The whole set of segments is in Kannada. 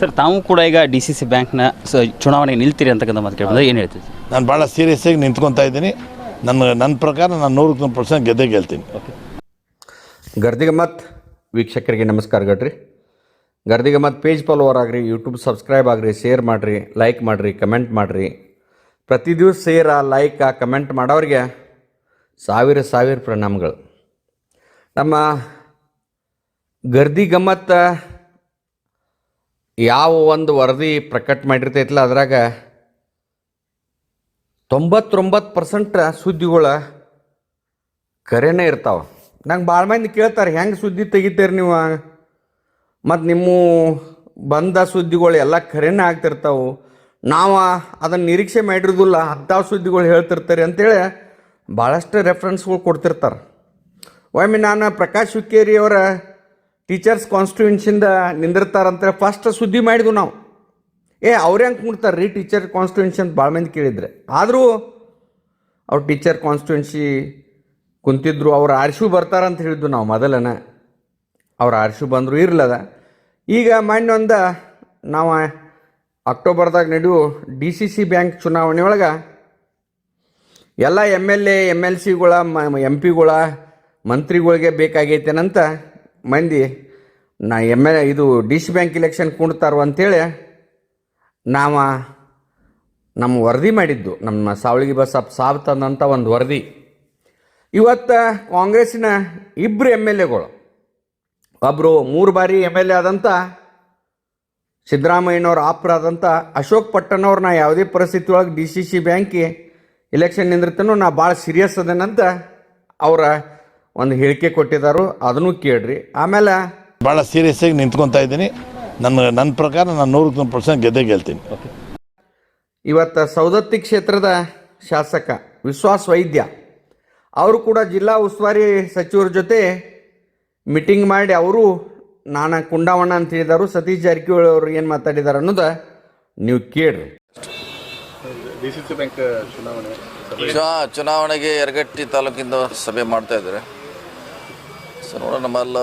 ಸರ್ ತಾವು ಕೂಡ ಈಗ ಡಿ ಸಿ ಸಿ ಬ್ಯಾಂಕ್ನ ಸ ಚುನಾವಣೆಗೆ ನಿಲ್ತೀರಿ ಅಂತಕ್ಕಂಥ ಮಾತು ಕೇಳಿದ್ರೆ ಏನು ಹೇಳ್ತೀವಿ ಸರ್ ನಾನು ಭಾಳ ಸೀರಿಯಸ್ ಆಗಿ ನಿಂತ್ಕೊತಾ ಇದ್ದೀನಿ. ನನ್ನ ನನ್ನ ಪ್ರಕಾರ ನಾನು ನೂರಕ್ಕೆ ನೂರು ಪರ್ಸೆಂಟ್ ಗೆದ್ದೇ ಗೆಲ್ತೀನಿ. ಗರ್ದಿಗಮ್ಮತ್ ವೀಕ್ಷಕರಿಗೆ ನಮಸ್ಕಾರ ಗಟ್ರಿ ಗರ್ದಿಗಮ್ಮತ್ ಪೇಜ್ ಫಾಲೋವರ್ ಆಗ್ರಿ ಯೂಟ್ಯೂಬ್ ಸಬ್ಸ್ಕ್ರೈಬ್ ಆಗ್ರಿ ಶೇರ್ ಮಾಡಿರಿ ಲೈಕ್ ಮಾಡಿರಿ ಕಮೆಂಟ್ ಮಾಡಿರಿ. ಪ್ರತಿ ದಿವಸ ಶೇರ ಲೈಕ ಕಮೆಂಟ್ ಮಾಡೋರಿಗೆ ಸಾವಿರ ಸಾವಿರ ಪ್ರಣಾಮಗಳು. ನಮ್ಮ ಗರ್ದಿ ಗಮ್ಮತ್ತ ಯಾವ ಒಂದು ವರದಿ ಪ್ರಕಟ ಮಾಡಿರ್ತೈತಲ್ಲ ಅದ್ರಾಗ ತೊಂಬತ್ತೊಂಬತ್ತು ಪರ್ಸೆಂಟ್ ಸುದ್ದಿಗಳು ಕರೆನೇ ಇರ್ತಾವೆ. ನಂಗೆ ಭಾಳ ಮಂದಿ ಕೇಳ್ತಾರೆ, ಹೆಂಗೆ ಸುದ್ದಿ ತೆಗಿತೀರಿ ನೀವು? ಮತ್ತು ನಿಮ್ಮ ಬಂದ ಸುದ್ದಿಗಳು ಎಲ್ಲ ಕರೆನೇ ಆಗ್ತಿರ್ತಾವೆ. ನಾವು ಅದನ್ನು ನಿರೀಕ್ಷೆ ಮಾಡಿರೋದಿಲ್ಲ ಅಂಥ ಸುದ್ದಿಗಳು ಹೇಳ್ತಿರ್ತಾರೆ ಅಂತೇಳಿ ಭಾಳಷ್ಟು ರೆಫರೆನ್ಸ್ಗಳು ಕೊಡ್ತಿರ್ತಾರೆ. ಒಮ್ಮೆ ನಾನು ಪ್ರಕಾಶ್ ಹುಕ್ಕೇರಿ ಅವರ ಟೀಚರ್ಸ್ ಕಾನ್ಸ್ಟಿಟ್ಯೂನ್ಸಿಂದ ನಿಂದಿರ್ತಾರಂತೇಳಿ ಫಸ್ಟ್ ಸುದ್ದಿ ಮಾಡಿದ್ವು ನಾವು. ಏ, ಅವ್ರು ಹೆಂಗೆ ಕುಂಡ್ತಾರೆ ರೀ ಟೀಚರ್ ಕಾನ್ಸ್ಟಿಟ್ಯೂನ್ಸಿ ಅಂತ ಭಾಳ ಮಂದಿ ಕೇಳಿದ್ರೆ. ಆದರೂ ಅವ್ರು ಟೀಚರ್ ಕಾನ್ಸ್ಟಿಟ್ಯೂನ್ಸಿ ಕುಂತಿದ್ರು, ಅವ್ರು ಆರ್ಶು ಬರ್ತಾರಂತ ಹೇಳಿದ್ದು ನಾವು ಮೊದಲನ. ಅವ್ರು ಆರ್ಶು ಬಂದರು ಇರ್ಲದ. ಈಗ ಮೊನ್ನೆ ಒಂದು ನಾವು ಅಕ್ಟೋಬರ್ದಾಗ ನಡೆಯುವ ಡಿ ಸಿ ಸಿ ಬ್ಯಾಂಕ್ ಚುನಾವಣೆ ಒಳಗೆ ಎಲ್ಲ M L A, M L ಸಿಗಳ M ಪಿಗಳ ಮಂತ್ರಿಗಳಿಗೆ ಬೇಕಾಗೈತೇನಂತ ಮಂದಿ ನಾ ಎಂ ಎಲ್ ಇದು ಡಿ ಸಿ ಬ್ಯಾಂಕ್ ಇಲೆಕ್ಷನ್ ಕುಣ್ತಾರೋ ಅಂಥೇಳಿ ನಾವು ನಮ್ಮ ವರದಿ ಮಾಡಿದ್ದು. ನಮ್ಮ ಸಾವಳಿಗೆ ಬಸಪ್ಪ ಸಾಬ್ ತಂದಂಥ ಒಂದು ವರದಿ. ಇವತ್ತು ಕಾಂಗ್ರೆಸ್ಸಿನ ಇಬ್ಬರು ಎಂ ಎಲ್ ಎಗಳು. ಒಬ್ಬರು ಮೂರು ಬಾರಿ ಎಂ ಎಲ್ ಎ ಆದಂಥ ಸಿದ್ದರಾಮಯ್ಯನವ್ರ ಆಪ್ರಾದಂಥ ಅಶೋಕ್ ಪಟ್ಟಣ್ಣವ್ರು ನಾ ಯಾವುದೇ ಪರಿಸ್ಥಿತಿ ಒಳಗೆ ಡಿ ಸಿ ಸಿ ಬ್ಯಾಂಕಿ ಇಲೆಕ್ಷನ್ ನಿಂದಿರ್ತನೂ ನಾ ಭಾಳ ಸೀರಿಯಸ್ ಅದೇನಂತ ಅವರ ಒಂದು ಹೇಳಿಕೆ ಕೊಟ್ಟಿದ್ದಾರೋ ಅದನ್ನು ಕೇಳ್ರಿ. ಆಮೇಲೆ ಭಾಳ ಸೀರಿಯಸ್ ಆಗಿ ನಿಂತ್ಕೊತಾ ಇದ್ದೀನಿ. ನನ್ನ ನನ್ನ ಪ್ರಕಾರ ನಾನು ನೂರಕ್ಕೆ ನೂರು ಪರ್ಸೆಂಟ್ ಗೆದ್ದೇ ಗೆಲ್ತೀನಿ. ಇವತ್ತು ಸೌದತ್ತಿ ಕ್ಷೇತ್ರದ ಶಾಸಕ ವಿಶ್ವಾಸ್ ವೈದ್ಯ ಅವರು ಕೂಡ ಜಿಲ್ಲಾ ಉಸ್ತುವಾರಿ ಸಚಿವರ ಜೊತೆ ಮೀಟಿಂಗ್ ಮಾಡಿ ಅವರು ನಾನು ಕುಂಡಾವಣ್ಣ ಅಂತ ಹೇಳಿದರು ಸತೀಶ್ ಜಾರಕಿಹೊಳಿ ಅವರು ಏನು ಮಾತಾಡಿದ್ದಾರೆ ಅನ್ನೋದು ನೀವು ಕೇಳ್ರಿ. ಚುನಾ- ಚುನಾವಣೆಗೆ ಯರಗಟ್ಟಿ ತಾಲೂಕಿಂದ ಸಭೆ ಮಾಡ್ತಾ ಇದ್ದಾರೆ. ಸೊ ನೋಡೋಣ ನಮ್ಮಲ್ಲ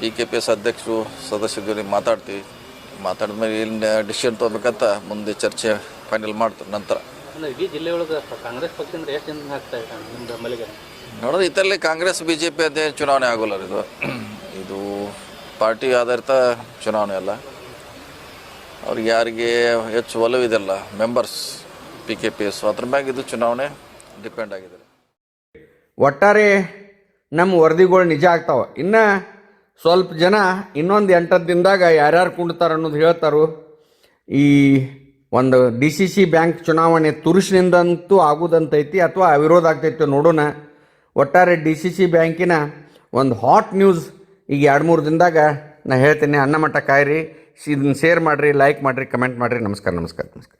ಪಿ ಕೆ ಪಿ ಎಸ್ ಅಧ್ಯಕ್ಷರು ಸದಸ್ಯರು ಮಾತಾಡ್ತೀವಿ. ಮಾತಾಡಿದ ಮೇಲೆ ಏನು ಡಿಸಿಷನ್ ತೊಗೊಬೇಕಂತ ಮುಂದೆ ಚರ್ಚೆ ಫೈನಲ್ ಮಾಡ್ತಾರೆ ನಂತರ. ಅಂದ್ರೆ ಇಡೀ ಜಿಲ್ಲೆ ಒಳಗೆ ಕಾಂಗ್ರೆಸ್ ಪಕ್ಷದಿಂದ ಎಷ್ಟು ಜನ ಆಗ್ತಾ ಇದೆ ನಿಮ್ದು ಮಲ್ಲಿಗೆ? ನೋಡೋದು ಇದರಲ್ಲಿ ಕಾಂಗ್ರೆಸ್ ಬಿ ಜೆ ಪಿ ಅದೇ ಚುನಾವಣೆ ಆಗೋಲ್ಲ ಇದು. ಇದು ಪಾರ್ಟಿ ಆಧಾರಿತ ಚುನಾವಣೆ ಅಲ್ಲ. ಅವ್ರಿಗೆ ಯಾರಿಗೆ ಹೆಚ್ಚು ಒಲವಿದೆಲ್ಲ members P K P S ಅದ್ರ ಮ್ಯಾಗ ಇದು ಚುನಾವಣೆ ಡಿಪೆಂಡ್ ಆಗಿದೆ. ಒಟ್ಟಾರೆ ನಮ್ಮ ವರದಿಗಳು ನಿಜ ಆಗ್ತಾವ. ಇನ್ನು ಸ್ವಲ್ಪ ಜನ ಇನ್ನೊಂದು ಎಂಟತ್ತು ದಿನದಾಗ ಯಾರ್ಯಾರು ಕುಂಡ್ತಾರೆ ಅನ್ನೋದು ಹೇಳ್ತಾರೋ. ಈ ಒಂದು ಡಿ ಸಿ ಸಿ ಬ್ಯಾಂಕ್ ಚುನಾವಣೆ ತುರುಷಿನಿಂದಂತೂ ಆಗುದಂತೈತಿ ಅಥವಾ ಅವಿರೋಧ ಆಗ್ತೈತಿ ನೋಡೋಣ. ಒಟ್ಟಾರೆ ಡಿ ಸಿ ಸಿ ಬ್ಯಾಂಕಿನ ಒಂದು ಹಾಟ್ ನ್ಯೂಸ್ ಈಗ ಎರಡು ಮೂರು ದಿನದಾಗ ನಾ ಹೇಳ್ತೀನಿ. ಅನ್ನ ಮಟ್ಟ ಕಾಯಿರಿ, ಇದನ್ನ ಶೇರ್ ಮಾಡಿರಿ ಲೈಕ್ ಮಾಡಿರಿ ಕಮೆಂಟ್ ಮಾಡಿರಿ. ನಮಸ್ಕಾರ ನಮಸ್ಕಾರ ನಮಸ್ಕಾರ.